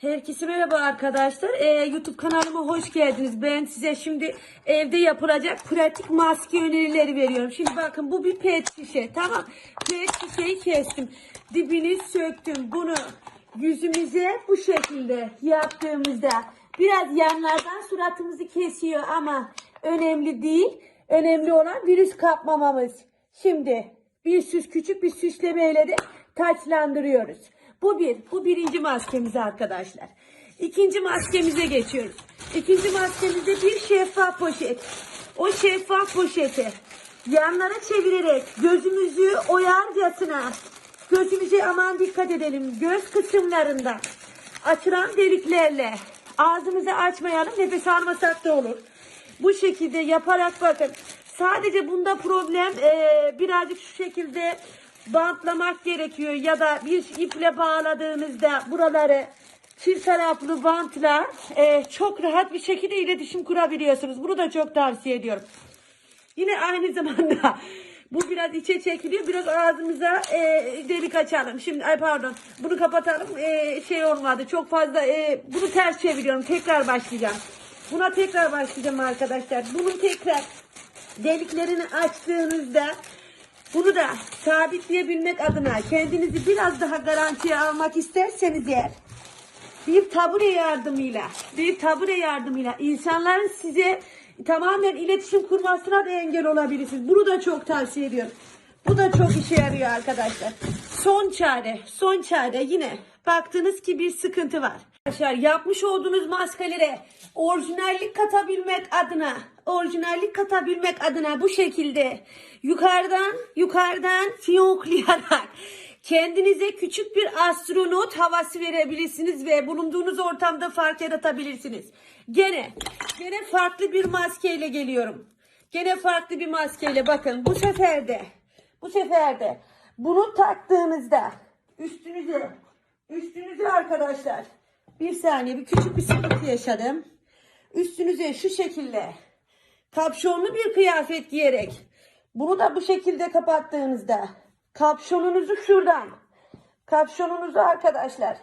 Herkese merhaba arkadaşlar. Ee, YouTube kanalıma hoş geldiniz. Ben size şimdi evde yapılacak pratik maske önerileri veriyorum. Şimdi bakın bu bir pet şişe. Tamam. Pet şişeyi kestim. Dibini söktüm. Bunu yüzümüze bu şekilde yaptığımızda biraz yanlardan suratımızı kesiyor ama önemli değil. Önemli olan virüs kapmamamız. Şimdi bir süs küçük bir süslemeyle de taçlandırıyoruz. Bu bir. Bu birinci maskemiz arkadaşlar. İkinci maskemize geçiyoruz. İkinci maskemizde bir şeffaf poşet. O şeffaf poşeti yanlara çevirerek gözümüzü oyarcasına gözümüze aman dikkat edelim. Göz kısımlarında açılan deliklerle ağzımızı açmayalım. Nefes almasak da olur. Bu şekilde yaparak bakın. Sadece bunda problem eee, birazcık şu şekilde bantlamak gerekiyor ya da bir iple bağladığınızda buraları çift taraflı bantla eee, çok rahat bir şekilde iletişim kurabiliyorsunuz. Bunu da çok tavsiye ediyorum. Yine aynı zamanda bu biraz içe çekiliyor. Biraz ağzımıza e, delik açalım. Şimdi ay pardon. Bunu kapatalım. E, şey olmadı. Çok fazla e, bunu ters çeviriyorum. Tekrar başlayacağım. Buna tekrar başlayacağım arkadaşlar. Bunun tekrar deliklerini açtığınızda bunu da sabitleyebilmek adına kendinizi biraz daha garantiye almak isterseniz eğer bir tabure yardımıyla, bir tabure yardımıyla insanların size tamamen iletişim kurmasına da engel olabilirsiniz. Bunu da çok tavsiye ediyorum. Bu da çok işe yarıyor arkadaşlar. Son çare, son çare yine baktınız ki bir sıkıntı var. Arkadaşlar yapmış olduğunuz maskelere orijinallik katabilmek adına, orijinallik katabilmek adına bu şekilde yukarıdan yukarıdan fiyoklayarak Kendinize küçük bir astronot havası verebilirsiniz ve bulunduğunuz ortamda fark yaratabilirsiniz. Gene, gene farklı bir maskeyle geliyorum. Gene farklı bir maskeyle bakın bu sefer de, bu sefer de bunu taktığınızda üstünüze, üstünüze arkadaşlar bir saniye bir küçük bir sıkıntı yaşadım. Üstünüze şu şekilde kapşonlu bir kıyafet giyerek bunu da bu şekilde kapattığınızda kapşonunuzu şuradan kapşonunuzu arkadaşlar